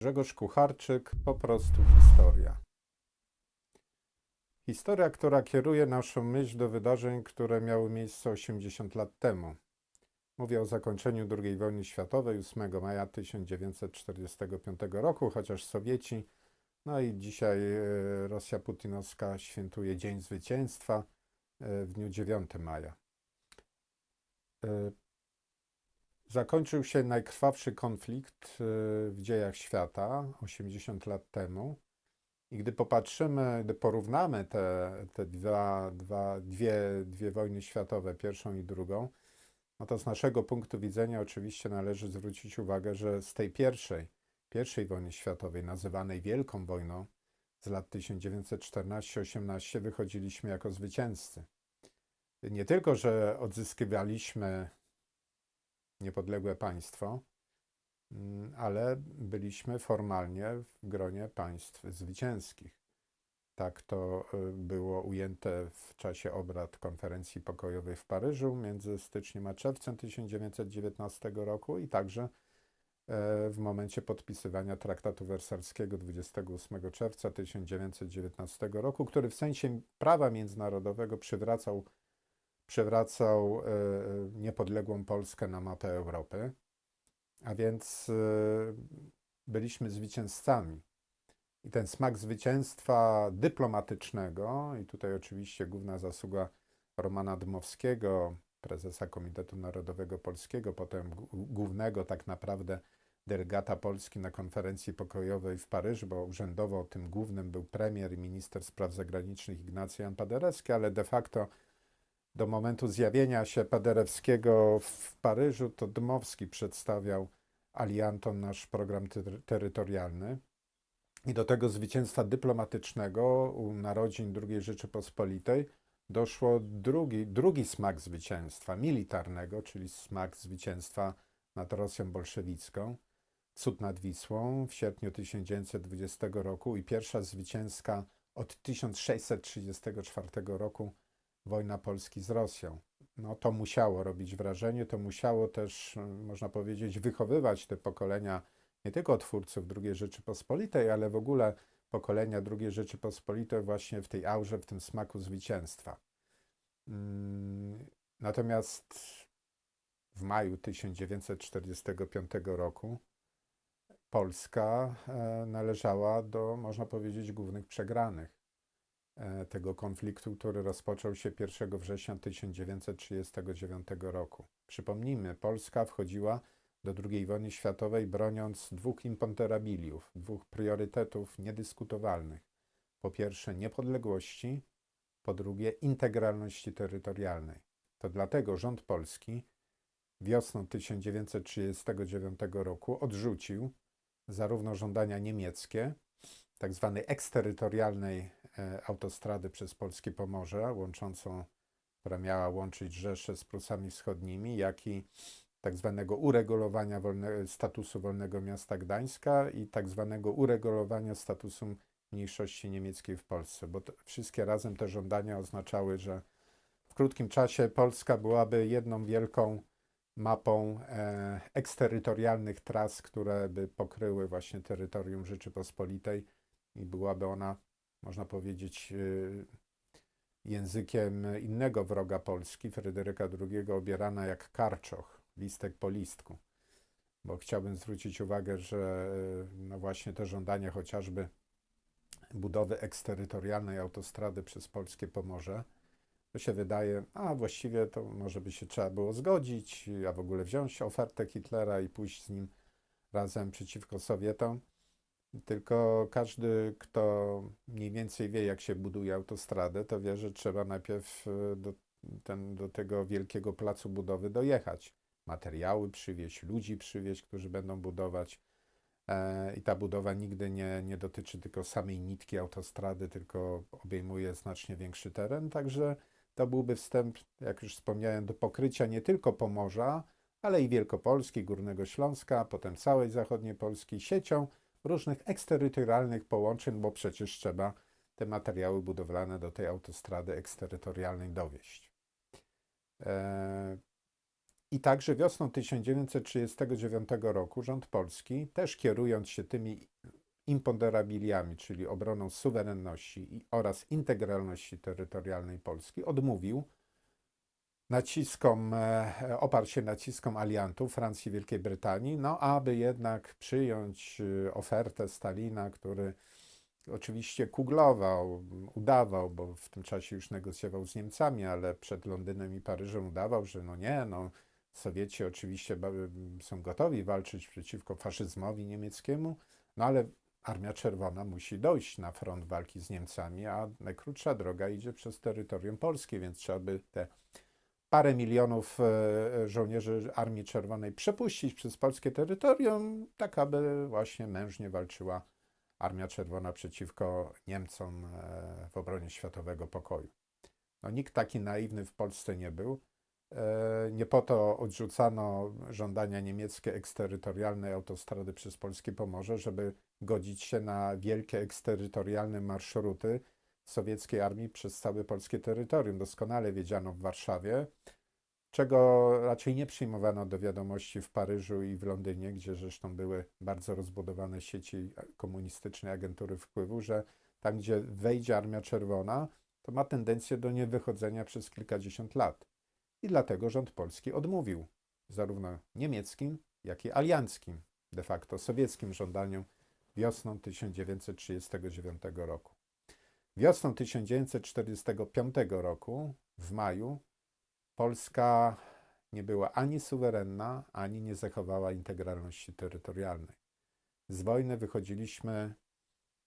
Grzegorz Kucharczyk, po prostu historia. Historia, która kieruje naszą myśl do wydarzeń, które miały miejsce 80 lat temu. Mówię o zakończeniu II wojny światowej 8 maja 1945 roku, chociaż Sowieci, no i dzisiaj e, Rosja putinowska świętuje Dzień Zwycięstwa e, w dniu 9 maja. Zakończył się najkrwawszy konflikt y, w dziejach świata 80 lat temu. I gdy popatrzymy, gdy porównamy te, te dwa, dwa, dwie, dwie wojny światowe, pierwszą i drugą, no to z naszego punktu widzenia oczywiście należy zwrócić uwagę, że z tej pierwszej, pierwszej wojny światowej, nazywanej Wielką Wojną z lat 1914-18, wychodziliśmy jako zwycięzcy. Nie tylko, że odzyskiwaliśmy niepodległe państwo, mm, ale byliśmy formalnie w gronie państw zwycięskich. Tak to y, było ujęte w czasie obrad konferencji pokojowej w Paryżu między styczniem a czerwcem 1919 roku i także e, w momencie podpisywania traktatu wersalskiego 28 czerwca 1919 roku, który w sensie prawa międzynarodowego przywracał przywracał e, niepodległą Polskę na mapę Europy, a więc e, byliśmy zwycięzcami. I ten smak zwycięstwa dyplomatycznego, i tutaj oczywiście główna zasługa Romana Dmowskiego, prezesa Komitetu Narodowego Polskiego, potem głównego tak naprawdę delegata Polski na konferencji pokojowej w Paryżu, bo urzędowo tym głównym był premier i minister spraw zagranicznych Ignacy Jan Paderewski, ale de facto do momentu zjawienia się Paderewskiego w Paryżu, to Dmowski przedstawiał aliantom nasz program ter terytorialny. I do tego zwycięstwa dyplomatycznego u narodzin II Rzeczypospolitej doszło drugi, drugi smak zwycięstwa militarnego, czyli smak zwycięstwa nad Rosją bolszewicką, cud nad Wisłą w sierpniu 1920 roku i pierwsza zwycięska od 1634 roku wojna Polski z Rosją. No, to musiało robić wrażenie, to musiało też, można powiedzieć, wychowywać te pokolenia nie tylko twórców II Rzeczypospolitej, ale w ogóle pokolenia II Rzeczypospolitej właśnie w tej aurze, w tym smaku zwycięstwa. Mm, natomiast w maju 1945 roku Polska e, należała do, można powiedzieć, głównych przegranych. E, tego konfliktu, który rozpoczął się 1 września 1939 roku. Przypomnijmy, Polska wchodziła do II wojny światowej broniąc dwóch imponderabiliów, dwóch priorytetów niedyskutowalnych. Po pierwsze niepodległości, po drugie integralności terytorialnej. To dlatego rząd polski wiosną 1939 roku odrzucił zarówno żądania niemieckie, tak zwanej eksterytorialnej autostrady przez polskie Pomorze, łączącą, która miała łączyć Rzeszę z Prusami Wschodnimi, jak i tak zwanego uregulowania wolne, statusu Wolnego Miasta Gdańska i tak zwanego uregulowania statusu mniejszości niemieckiej w Polsce, bo to, wszystkie razem te żądania oznaczały, że w krótkim czasie Polska byłaby jedną wielką mapą e, eksterytorialnych tras, które by pokryły właśnie terytorium Rzeczypospolitej i byłaby ona można powiedzieć, y, językiem innego wroga Polski, Fryderyka II, obierana jak karczoch, listek po listku. Bo chciałbym zwrócić uwagę, że y, no właśnie te żądania chociażby budowy eksterytorialnej autostrady przez polskie Pomorze, to się wydaje, a właściwie to może by się trzeba było zgodzić, a w ogóle wziąć ofertę Hitlera i pójść z nim razem przeciwko Sowietom. Tylko każdy, kto mniej więcej wie, jak się buduje autostradę, to wie, że trzeba najpierw e, do, ten, do tego wielkiego placu budowy dojechać. Materiały przywieźć, ludzi przywieźć, którzy będą budować. E, I ta budowa nigdy nie, nie dotyczy tylko samej nitki autostrady, tylko obejmuje znacznie większy teren. Także to byłby wstęp, jak już wspomniałem, do pokrycia nie tylko Pomorza, ale i Wielkopolski, Górnego Śląska, potem całej zachodniej Polski siecią różnych eksterytorialnych połączeń, bo przecież trzeba te materiały budowlane do tej autostrady eksterytorialnej dowieść. E, I także wiosną 1939 roku rząd polski, też kierując się tymi imponderabiliami, czyli obroną suwerenności oraz integralności terytorialnej Polski, odmówił naciskom, e, oparł się naciskom aliantów Francji i Wielkiej Brytanii, no aby jednak przyjąć e, ofertę Stalina, który oczywiście kuglował, udawał, bo w tym czasie już negocjował z Niemcami, ale przed Londynem i Paryżem udawał, że no nie, no Sowieci oczywiście są gotowi walczyć przeciwko faszyzmowi niemieckiemu, no ale Armia Czerwona musi dojść na front walki z Niemcami, a najkrótsza droga idzie przez terytorium polskie, więc trzeba by te parę milionów e, żołnierzy Armii Czerwonej przepuścić przez polskie terytorium, tak aby właśnie mężnie walczyła Armia Czerwona przeciwko Niemcom e, w obronie światowego pokoju. No, nikt taki naiwny w Polsce nie był. E, nie po to odrzucano żądania niemieckie eksterytorialnej autostrady przez polskie Pomorze, żeby godzić się na wielkie eksterytorialne marszruty sowieckiej armii przez całe polskie terytorium. Doskonale wiedziano w Warszawie, czego raczej nie przyjmowano do wiadomości w Paryżu i w Londynie, gdzie zresztą były bardzo rozbudowane sieci komunistycznej agentury wpływu, że tam, gdzie wejdzie Armia Czerwona, to ma tendencję do niewychodzenia przez kilkadziesiąt lat. I dlatego rząd polski odmówił zarówno niemieckim, jak i alianckim, de facto sowieckim żądaniom wiosną 1939 roku. Wiosną 1945 roku, w maju, Polska nie była ani suwerenna, ani nie zachowała integralności terytorialnej. Z wojny wychodziliśmy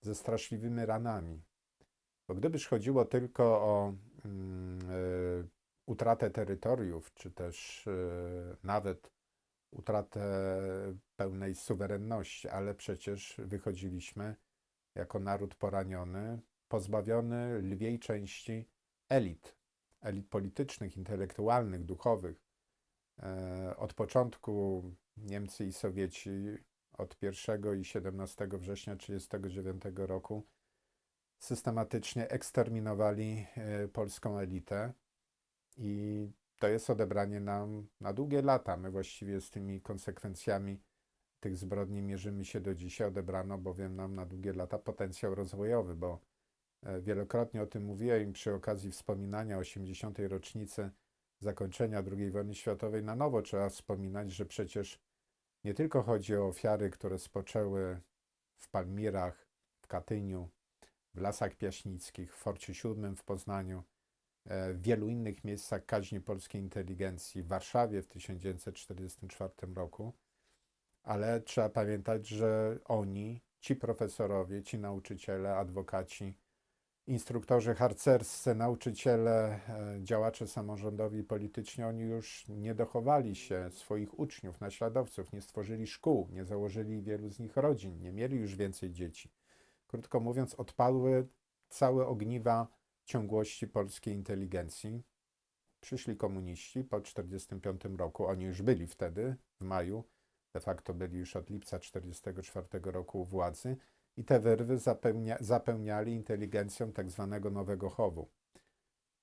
ze straszliwymi ranami. Bo gdybyż chodziło tylko o mm, y, utratę terytoriów, czy też y, nawet utratę pełnej suwerenności, ale przecież wychodziliśmy jako naród poraniony, pozbawiony lwiej części elit, elit politycznych, intelektualnych, duchowych. E, od początku Niemcy i Sowieci od 1 i 17 września 1939 roku systematycznie eksterminowali e, polską elitę i to jest odebranie nam na długie lata. My właściwie z tymi konsekwencjami tych zbrodni mierzymy się do dzisiaj. Odebrano bowiem nam na długie lata potencjał rozwojowy, bo wielokrotnie o tym mówiłem przy okazji wspominania 80. rocznicy zakończenia II wojny światowej. Na nowo trzeba wspominać, że przecież nie tylko chodzi o ofiary, które spoczęły w Palmirach, w Katyniu, w Lasach Piaśnickich, w Forcie VII w Poznaniu, E, w wielu innych miejscach kaźni polskiej inteligencji, w Warszawie w 1944 roku, ale trzeba pamiętać, że oni, ci profesorowie, ci nauczyciele, adwokaci, instruktorzy harcerscy, nauczyciele, e, działacze samorządowi polityczni, oni już nie dochowali się swoich uczniów, naśladowców, nie stworzyli szkół, nie założyli wielu z nich rodzin, nie mieli już więcej dzieci. Krótko mówiąc, odpadły całe ogniwa ciągłości polskiej inteligencji. Przyszli komuniści po 1945 roku, oni już byli wtedy, w maju, de facto byli już od lipca 1944 roku u władzy i te wyrwy zapełnia, zapełniali inteligencją tak zwanego nowego chowu,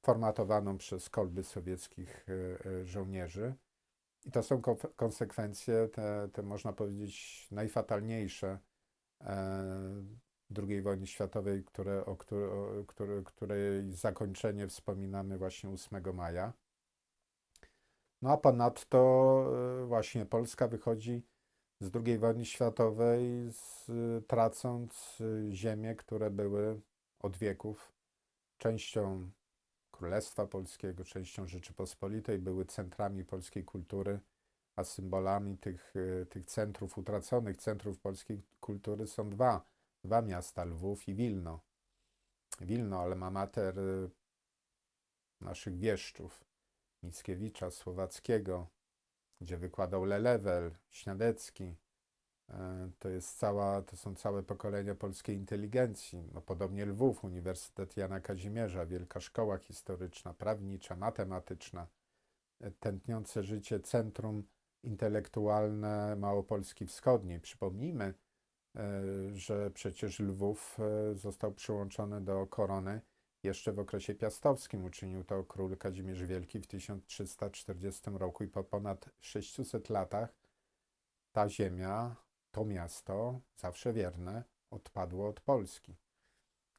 formatowaną przez kolby sowieckich e, e, żołnierzy. I to są konsekwencje, te, te można powiedzieć najfatalniejsze e, II wojny światowej, które, o, które, o, które, której zakończenie wspominamy właśnie 8 maja. No a ponadto właśnie Polska wychodzi z II wojny światowej z, tracąc ziemie, które były od wieków częścią Królestwa Polskiego, częścią Rzeczypospolitej, były centrami polskiej kultury, a symbolami tych, e, tych centrów, utraconych centrów polskiej kultury są dwa dwa miasta, Lwów i Wilno. Wilno, alma mater y, naszych wieszczów, Mickiewicza, Słowackiego, gdzie wykładał Lelewel, Śniadecki. E, to, jest cała, to są całe pokolenia polskiej inteligencji. No, podobnie Lwów, Uniwersytet Jana Kazimierza, wielka szkoła historyczna, prawnicza, matematyczna, e, tętniące życie centrum intelektualne Małopolski Wschodniej. Przypomnijmy, E, że przecież Lwów został przyłączony do korony Jeszcze w okresie piastowskim uczynił to król Kazimierz Wielki w 1340 roku i po ponad 600 latach ta ziemia, to miasto, zawsze wierne, odpadło od Polski.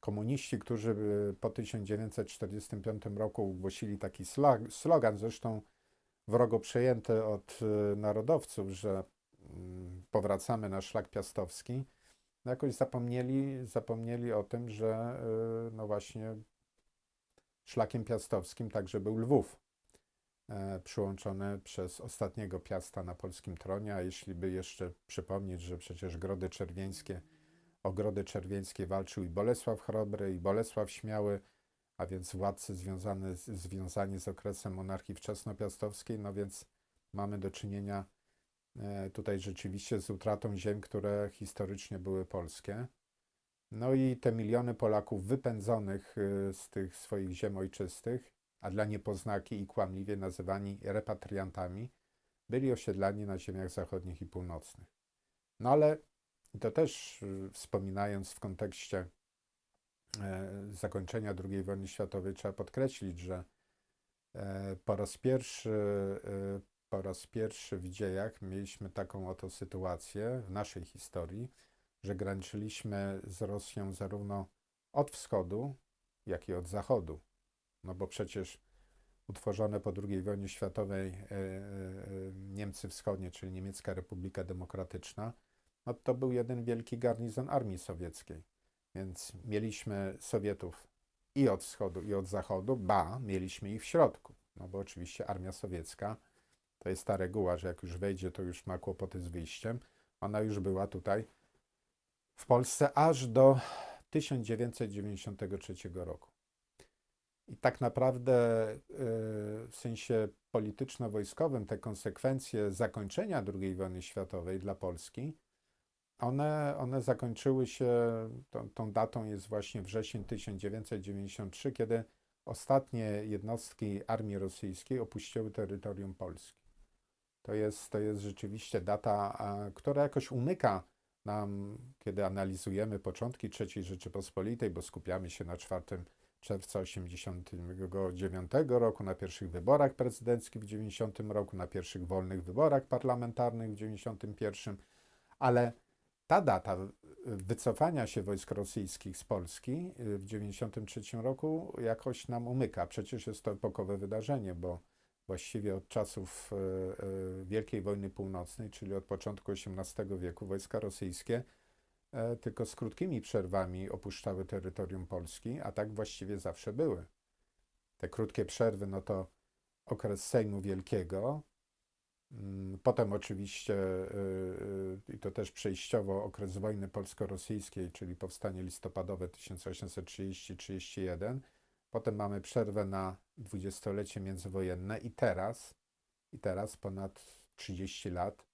Komuniści, którzy po 1945 roku ogłosili taki slogan, zresztą wrogo przejęty od y, narodowców, że mm, powracamy na szlak piastowski, no jakoś zapomnieli, zapomnieli o tym, że y, no właśnie szlakiem piastowskim także był Lwów, e, przyłączony przez ostatniego piasta na polskim tronie, a jeśli by jeszcze przypomnieć, że przecież Grody Czerwieńskie, o Grody Czerwieńskie walczył i Bolesław Chrobry, i Bolesław Śmiały, a więc władcy związane, z- związani z okresem monarchii wczesnopiastowskiej, no więc mamy do czynienia e, tutaj rzeczywiście z utratą ziem, które historycznie były polskie. No i te miliony Polaków wypędzonych y, z tych swoich ziem ojczystych, a dla niepoznaki i kłamliwie nazywani repatriantami, byli osiedlani na ziemiach zachodnich i północnych. No ale to też y, wspominając w kontekście e, zakończenia II wojny światowej, trzeba podkreślić, że e, po raz pierwszy, e, po raz pierwszy w dziejach mieliśmy taką oto sytuację w naszej historii, że graniczyliśmy z Rosją zarówno od wschodu, jak i od zachodu. No bo przecież utworzone po II wojnie światowej e, e, e, Niemcy Wschodnie, czyli Niemiecka Republika Demokratyczna, no to był jeden wielki garnizon armii sowieckiej. Więc mieliśmy Sowietów i od wschodu, i od zachodu, ba, mieliśmy ich w środku. No bo oczywiście armia sowiecka, to jest ta reguła, że jak już wejdzie, to już ma kłopoty z wyjściem. Ona już była tutaj w Polsce aż do 1993 roku. I tak naprawdę y, w sensie polityczno-wojskowym te konsekwencje zakończenia II wojny światowej dla Polski, one, one zakończyły się, tą, tą datą jest właśnie wrzesień 1993, kiedy ostatnie jednostki armii rosyjskiej opuściły terytorium Polski. To jest, to jest rzeczywiście data, która jakoś umyka nam, kiedy analizujemy początki III Rzeczypospolitej, bo skupiamy się na 4 czerwca 1989 roku, na pierwszych wyborach prezydenckich w 90 roku, na pierwszych wolnych wyborach parlamentarnych w 91, ale ta data wycofania się wojsk rosyjskich z Polski y, w 93 roku jakoś nam umyka. Przecież jest to epokowe wydarzenie, bo właściwie od czasów e, e, Wielkiej Wojny Północnej, czyli od początku XVIII wieku, wojska rosyjskie e, tylko z krótkimi przerwami opuszczały terytorium Polski, a tak właściwie zawsze były. Te krótkie przerwy, no to okres Sejmu Wielkiego, mm, potem oczywiście, i to też przejściowo, okres wojny polsko-rosyjskiej, czyli powstanie listopadowe 1830-31, Potem mamy przerwę na dwudziestolecie międzywojenne i teraz, i teraz ponad 30 lat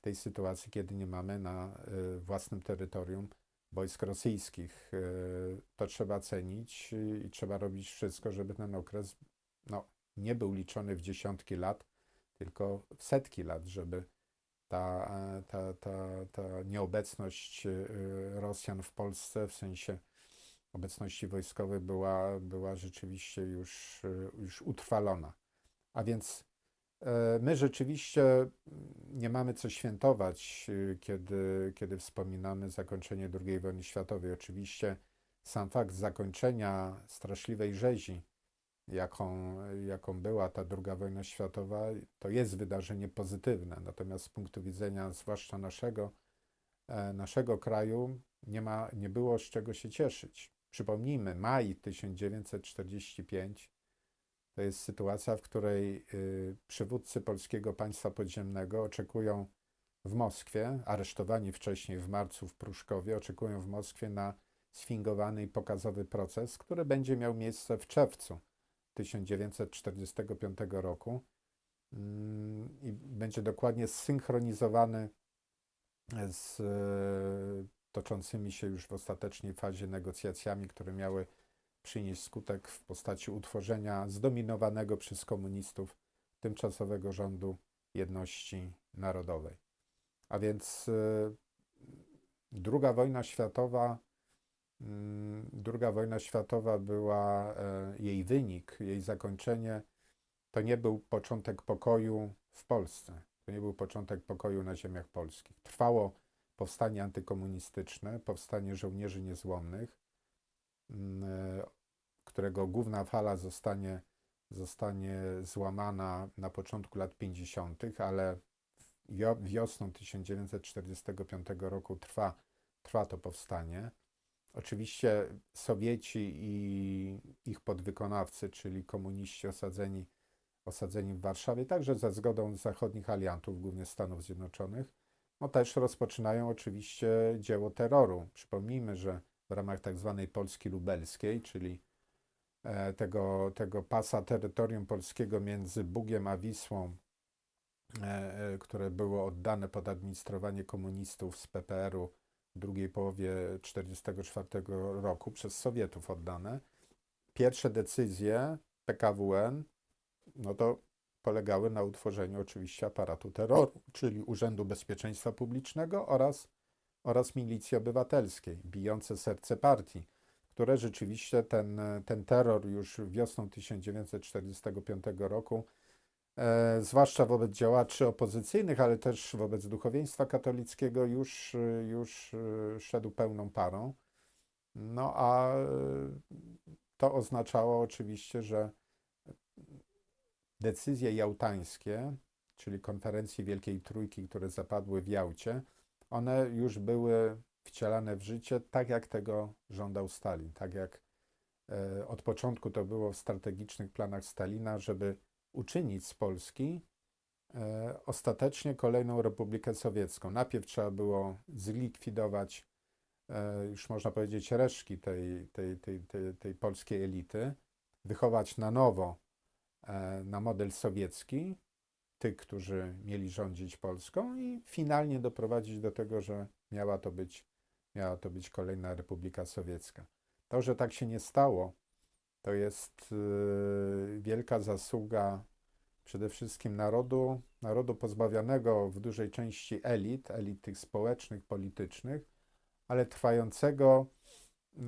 tej sytuacji, kiedy nie mamy na y, własnym terytorium wojsk rosyjskich. Y, to trzeba cenić y, i trzeba robić wszystko, żeby ten okres no, nie był liczony w dziesiątki lat, tylko w setki lat, żeby ta, ta, ta, ta nieobecność Rosjan w Polsce w sensie obecności wojskowej była, była rzeczywiście już, y, już utrwalona. A więc e, my rzeczywiście nie mamy co świętować, y, kiedy, kiedy wspominamy zakończenie II wojny światowej. Oczywiście sam fakt zakończenia straszliwej rzezi, jaką, jaką była ta II wojna światowa, to jest wydarzenie pozytywne. Natomiast z punktu widzenia zwłaszcza naszego, e, naszego kraju nie, ma, nie było z czego się cieszyć. Przypomnijmy, maj 1945 to jest sytuacja, w której y, przywódcy polskiego państwa podziemnego oczekują w Moskwie, aresztowani wcześniej w marcu w Pruszkowie, oczekują w Moskwie na sfingowany i pokazowy proces, który będzie miał miejsce w czerwcu 1945 roku. Mm, i będzie dokładnie zsynchronizowany z toczącymi się już w ostatecznej fazie negocjacjami, które miały przynieść skutek w postaci utworzenia zdominowanego przez komunistów tymczasowego rządu jedności narodowej. A więc y, druga wojna światowa Mm, Druga wojna światowa była, e, jej wynik, jej zakończenie, to nie był początek pokoju w Polsce. To nie był początek pokoju na ziemiach polskich. Trwało powstanie antykomunistyczne, powstanie żołnierzy niezłomnych, mm, e, którego główna fala zostanie, zostanie złamana na początku lat 50., ale wio- wiosną 1945 roku trwa, trwa to powstanie. Oczywiście Sowieci i ich podwykonawcy, czyli komuniści osadzeni, osadzeni w Warszawie, także za zgodą zachodnich aliantów, głównie Stanów Zjednoczonych, no też rozpoczynają oczywiście dzieło terroru. Przypomnijmy, że w ramach tak zwanej Polski Lubelskiej, czyli e, tego, tego pasa terytorium polskiego między Bugiem a Wisłą, e, e, które było oddane pod administrowanie komunistów z PPR-u w drugiej połowie 1944 roku, przez Sowietów oddane. Pierwsze decyzje PKWN, no to polegały na utworzeniu oczywiście aparatu terroru, czyli Urzędu Bezpieczeństwa Publicznego oraz, oraz milicji obywatelskiej, bijące serce partii, które rzeczywiście ten, ten terror już wiosną 1945 roku, e, zwłaszcza wobec działaczy opozycyjnych, ale też wobec duchowieństwa katolickiego, już, już e, szedł pełną parą. No a e, to oznaczało oczywiście, że decyzje jałtańskie, czyli konferencji Wielkiej Trójki, które zapadły w Jałcie, one już były wcielane w życie tak, jak tego żądał Stalin, tak jak e, od początku to było w strategicznych planach Stalina, żeby uczynić z Polski e, ostatecznie kolejną Republikę Sowiecką. Najpierw trzeba było zlikwidować, e, już można powiedzieć, resztki tej, tej, tej, tej, tej polskiej elity, wychować na nowo na model sowiecki, tych, którzy mieli rządzić Polską i finalnie doprowadzić do tego, że miała to być, miała to być kolejna Republika Sowiecka. To, że tak się nie stało, to jest y, wielka zasługa przede wszystkim narodu, narodu pozbawionego w dużej części elit, elit tych społecznych, politycznych, ale trwającego y,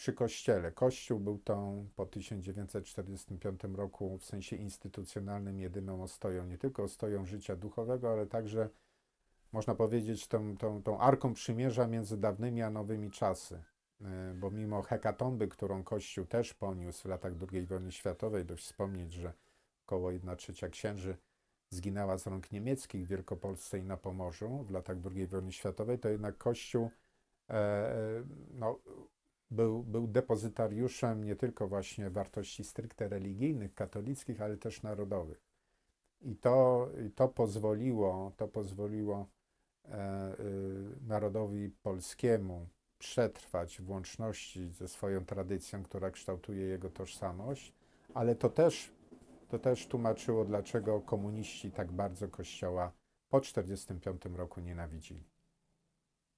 przy Kościele. Kościół był tą po 1945 roku w sensie instytucjonalnym jedyną ostoją, nie tylko ostoją życia duchowego, ale także można powiedzieć tą, tą, tą arką przymierza między dawnymi a nowymi czasy. E, Bo mimo hekatomby, którą Kościół też poniósł w latach II wojny światowej, dość wspomnieć, że około 1 trzecia księży zginęła z rąk niemieckich w Wielkopolsce i na Pomorzu w latach II wojny światowej, to jednak Kościół e, e, no, był, był depozytariuszem nie tylko właśnie wartości stricte religijnych, katolickich, ale też narodowych. I to, to pozwoliło, to pozwoliło e, y, narodowi polskiemu przetrwać w łączności ze swoją tradycją, która kształtuje jego tożsamość, ale to też, to też tłumaczyło, dlaczego komuniści tak bardzo Kościoła po 1945 roku nienawidzili.